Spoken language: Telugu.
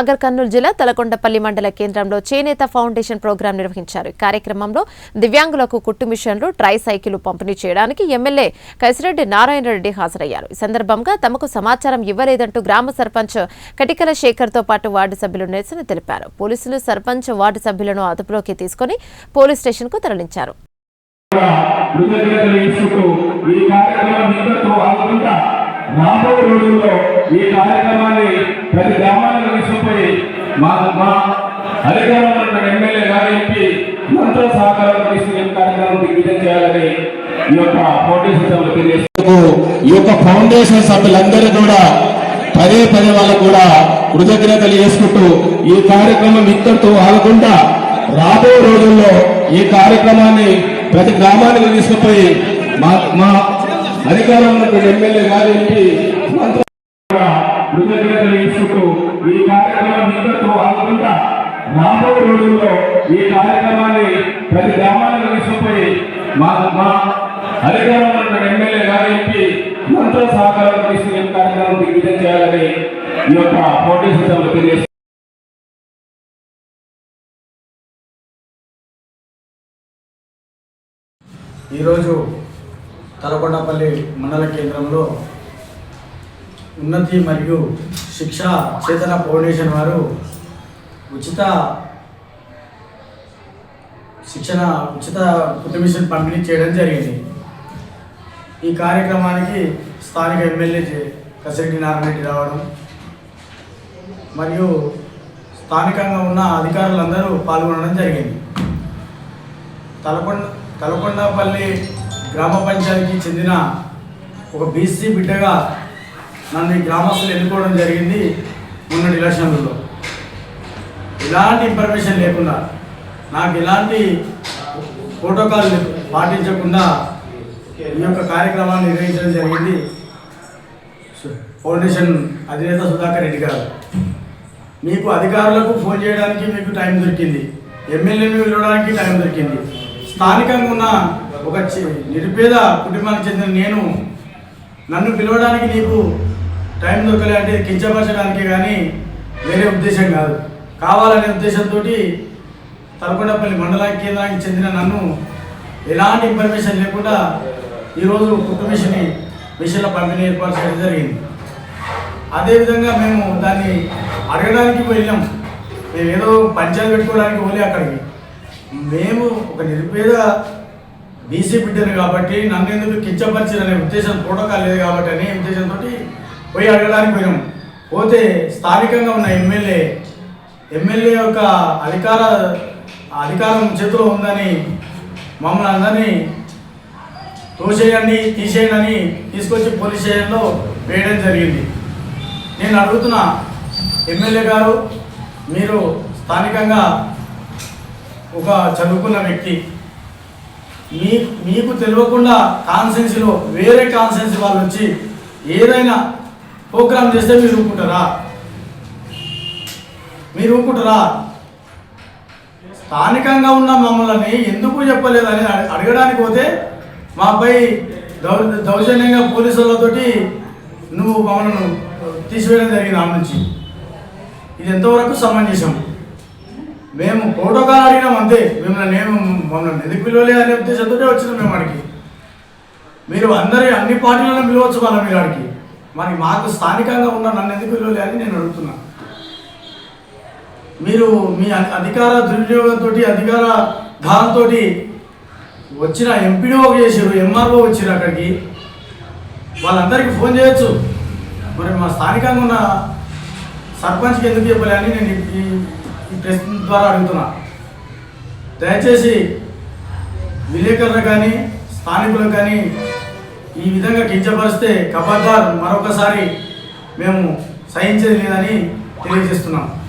అగర్ కర్నూలు జిల్లా తలకొండపల్లి మండల కేంద్రంలో చేనేత ఫౌండేషన్ ప్రోగ్రాం నిర్వహించారు. ఈ కార్యక్రమంలో దివ్యాంగులకు కుట్టు మిషన్లు ట్రై సైకిల్ పంపిణీ చేయడానికి ఎమ్మెల్యే కసిరెడ్డి నారాయణ రెడ్డి హాజరయ్యారు. ఈ సందర్భంగా తమకు సమాచారం ఇవ్వలేదంటూ గ్రామ సర్పంచ్ కటికల శేఖర్తో పాటు వార్డు సభ్యులు నిరసన తెలిపారు. పోలీసులు సర్పంచ్ వార్డు సభ్యులను అదుపులోకి తీసుకుని పోలీస్ స్టేషన్కు తరలించారు. రాబో రోజుల్లో ఈ కార్యక్రమాన్ని ప్రతి గ్రామాలకు తీసుకుపోయి మా మా అధికారంలో ఎమ్మెల్యే గారు ఎంపీ మంత్ర సహకారం తీసుకునే కార్యక్రమం దిగ్విజయం చేయాలని ఈ యొక్క ఫౌండేషన్ సభలో ఈ యొక్క ఫౌండేషన్ సభ్యులందరూ కూడా పదే పదే వాళ్ళకు కూడా కృతజ్ఞతలు చేసుకుంటూ ఈ కార్యక్రమం ఇక్కడితో ఆగకుండా రాబో రోజుల్లో ఈ కార్యక్రమాన్ని ప్రతి గ్రామానికి తీసుకుపోయి మా మా అధికారంలో ఎమ్మెల్యే గారికి మంత్రి కృతజ్ఞతలు ఈ కార్యక్రమం ఆగకుండా రోజుల్లో ఈ కార్యక్రమాన్ని ప్రతి గ్రామాలకు తీసుకుపోయి మా మా అధికారంలో ఉన్న ఎమ్మెల్యే గారు ఎంపీ మంత్ర సహకారం తీసుకునే కార్యక్రమం దిగ్విజయం చేయాలని ఈ యొక్క పోటీ సిద్ధంలో తెలియజేస్తారు ఈరోజు తలకొండపల్లి మండల కేంద్రంలో ఉన్నతి మరియు శిక్ష చేతన ఫౌండేషన్ వారు ఉచిత శిక్షణ ఉచిత కుటుంబిషన్ పంపిణీ చేయడం జరిగింది. ఈ కార్యక్రమానికి స్థానిక ఎమ్మెల్యే కసిరెడ్డి నారాయణ రెడ్డి రావడం మరియు స్థానికంగా ఉన్న అధికారులందరూ పాల్గొనడం జరిగింది. తలకొండ తలకొండపల్లి గ్రామ పంచాయతీకి చెందిన ఒక బీసీ బిడ్డగా నన్ను ఈ గ్రామస్తులు ఎన్నుకోవడం జరిగింది మొన్నటి ఎలక్షన్లలో ఎలాంటి ఇన్ఫర్మేషన్ లేకుండా నాకు ఎలాంటి ప్రోటోకాల్ పాటించకుండా ఈ యొక్క కార్యక్రమాన్ని నిర్వహించడం జరిగింది ఫౌండేషన్ అధినేత సుధాకర్ రెడ్డి గారు. మీకు అధికారులకు ఫోన్ చేయడానికి మీకు టైం దొరికింది. ఎమ్మెల్యేని పిలవడానికి టైం దొరికింది. స్థానికంగా ఉన్న ఒక చి- నిరుపేద కుటుంబానికి చెందిన నేను నన్ను పిలవడానికి నీకు టైం దొరకలే అంటే కించపరచడానికి కానీ వేరే ఉద్దేశం కాదు. కావాలనే ఉద్దేశంతో తలకొండపల్లి మండల కేంద్రానికి చెందిన నన్ను ఎలాంటి ఇన్ఫర్మేషన్ లేకుండా ఈరోజు కుట్టు మిషన్లో మిషన్ల పంపిణీ ఏర్పాటు చేయడం జరిగింది. అదేవిధంగా మేము దాన్ని అడగడానికి వెళ్ళాం. మేము ఏదో పంచాయతీ పెట్టుకోవడానికి పోలే అక్కడికి. మేము ఒక నిరుపేద బీసీ బిడ్డను కాబట్టి నన్ను ఎందుకు కించపరిచిననే ఉద్దేశం ప్రోటోకాల్ లేదు కాబట్టి అనే ఉద్దేశంతో పోయి అడగడానికి పోయినాం. పోతే స్థానికంగా ఉన్న ఎమ్మెల్యే ఎమ్మెల్యే యొక్క అధికార అధికారం చేతిలో ఉందని మమ్మల్ని అందరినీ తోసేయండి తీసేయండి అని తీసుకొచ్చి పోలీస్ స్టేషన్లో వేయడం జరిగింది. నేను అడుగుతున్నా ఎమ్మెల్యే గారు మీరు స్థానికంగా ఒక చదువుకున్న వ్యక్తి మీ మీకు తెలియకుండా కాన్సెన్సీలో వేరే కాన్సెన్సీ వాళ్ళు వచ్చి ఏదైనా ప్రోగ్రామ్ చేస్తే మీరు ఊరుకుంటారా? మీరు ఊరుకుంటారా? స్థానికంగా ఉన్న మమ్మల్ని ఎందుకు చెప్పలేదని అడగడానికి పోతే మాపై దౌ దౌర్జన్యంగా పోలీసు వాళ్ళతోటి నువ్వు మమ్మల్ని తీసివేయడం జరిగింది ఆ నుంచి. ఇది ఎంతవరకు సమంజసం? మేము ప్రోటోకాల్ అడిగినాం అంతే. మిమ్మల్ని నేను మమ్మల్ని ఎందుకు పిలవలేదు అనే ఉద్దేశంతో వచ్చినాం మేము అడిగి మీరు అందరి అన్ని పార్టీలను పిలవచ్చు మన మీరు అడిగి మరి మాకు స్థానికంగా ఉన్న నన్ను ఎందుకు పిలవలే అని నేను అడుగుతున్నా. మీరు మీ అధికార దుర్వినియోగంతో అధికార ధారంతో వచ్చిన ఎంపీడీఓ చేసారు ఎంఆర్ఓ వచ్చారు అక్కడికి. వాళ్ళందరికీ ఫోన్ చేయొచ్చు. మరి మా స్థానికంగా ఉన్న సర్పంచ్కి ఎందుకు చెప్పలే అని నేను ఈ- ప్రశ్న ప్రెస్ ద్వారా అడుగుతున్నా. దయచేసి విలేకరులు కానీ స్థానికులు కానీ ఈ విధంగా కించపరిస్తే కబద్దార్ మరొకసారి మేము సహించేది లేదని తెలియజేస్తున్నాం.